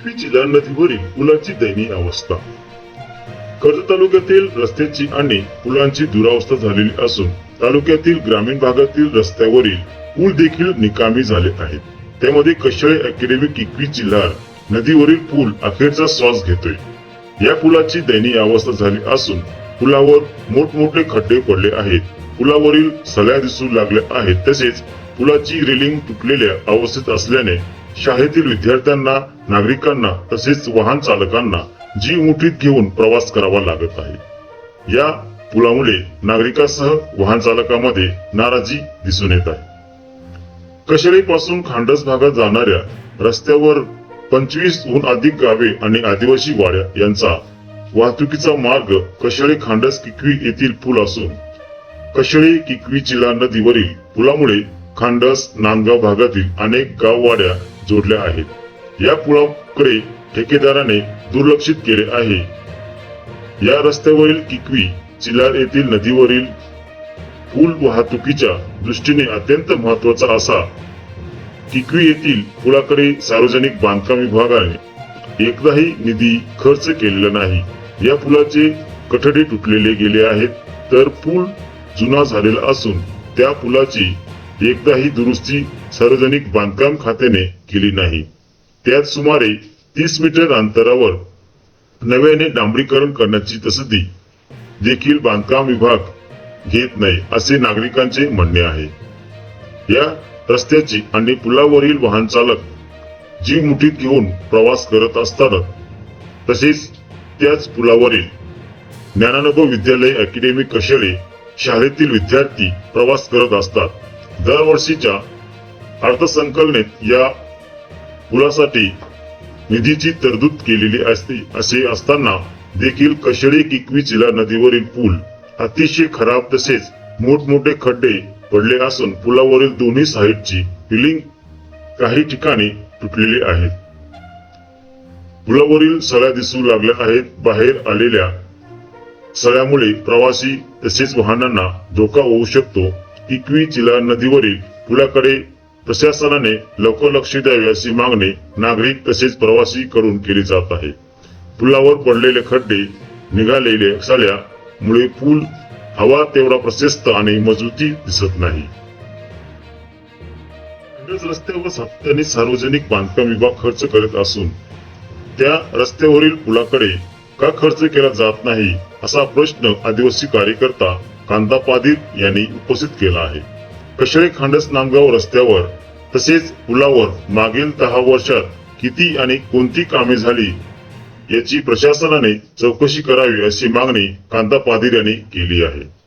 किकवी जिल्हा नदीवरील पुलाची दयनीय अवस्था. कर्जत तालुक्यातील रस्त्याची आणि पुलांची दुरावस्था झालेली असून तालुक्यातील ग्रामीण भागातील रस्त्यावरील पूल देखील निकामी झाले आहेत. त्यामध्ये कशळे अकॅडमी किकवी जिल्हा नदीवरील पूल अखेरचा श्वास घेतोय. या पुलाची दयनीय अवस्था झाली असून पुलावर मोठमोठे खड्डे पडले आहेत. पुलावरील सल्या दिसू लागल्या आहेत. तसेच पुलाची रेलिंग तुटलेल्या अवस्थेत असल्याने शाळेतील विद्यार्थ्यांना नागरिकांना तसेच वाहन चालकांना जीव मुठीत घेऊन प्रवास करावा लागत आहे. या पुलामुळे नागरिकांसह वाहन चालकांमध्ये नाराजी दिसून येत आहे. कशेळीपासून खांडस भागात जाणाऱ्या रस्त्यावर पंचवीस हून अधिक गावे आणि आदिवासी वाड्या यांचा वाहतुकीचा मार्ग कशेळी खांडस किकवी येथील पूल असून कशेळी किकवी जिल्हा नदीवरील पुलामुळे खांडस नांदगाव भागातील अनेक गाववाड्या जोडल्या आहेत. या पुलाकडे ठेकेदाराने दुर्लक्षित केले आहे. या रस्त्यावरील किकवी चिलार येथील नदीवरील पूल वाहतुकीच्या दृष्टीने अत्यंत महत्त्वाचा असा. किकवी येथील पुलाकडे सार्वजनिक बांधकाम विभागाने एकदाही निधी खर्च केलेला नाही. या पुलाचे कठडे तुटलेले गेले आहेत. तर पूल जुना झालेला असून त्या पुलाची एकदाही दुरुस्ती सार्वजनिक बांधकाम खात्याने केली नाही. त्यात सुमारे तीस मीटर अंतरावर नव्याने डांबरीकरण करण्याची तसदी देखील बांधकाम विभाग घेत नाही असे नागरिकांचे म्हणणे आहे. या रस्त्याची आणि पुलावरील वाहन चालक जीव मुठीत घेऊन प्रवास करत असताना तसेच त्याच पुलावरील ज्ञानानुभव विद्यालय अकॅडमी कशेळे शाळेतील विद्यार्थी प्रवास करत असतात दरवर्षीच्या अर्थसंकलनेत या पुलासाठी निधीची तरतूद केलेली असते असे असताना देखील कशेळी किकवी नदीवरील पूल अतिशय खराब तसेच मोठमोठे खड्डे पडले असून पुलावरील दोन्ही साईडची पिलिंग काही ठिकाणी तुटलेली आहेत. पुलावरील सळ्या दिसू लागल्या आहेत बाहेर आलेल्या सळ्यामुळे प्रवासी तसेच वाहनांना धोका होऊ शकतो. किकवी चिला नदीवरील पुलाकडे प्रशासनाने लवकर लक्ष द्यावे अशी मागणी नागरिक तसेच प्रवासी कडून केली जात आहे. पुलावर पडलेले खड्डे निघालेले सळ्यामुळे पूल हवा तेवढा प्रशस्त आणि मजबूती दिसत नाही. रस्त्यावर सातत्याने सार्वजनिक बांधकाम विभाग खर्च करत असून त्या रस्त्यावरील पुलाकडे का खर्च केला जात नाही असा प्रश्न आदिवासी कार्यकर्ता कांदा पादीर यांनी उपस्थित केला आहे. कशळे खांडस नामगाव रस्त्यावर तसेच पुलावर मागील दहा वर्षात किती आणि कोणती कामे झाली याची प्रशासनाने चौकशी करावी अशी मागणी कांदा पादीर यांनी केली आहे.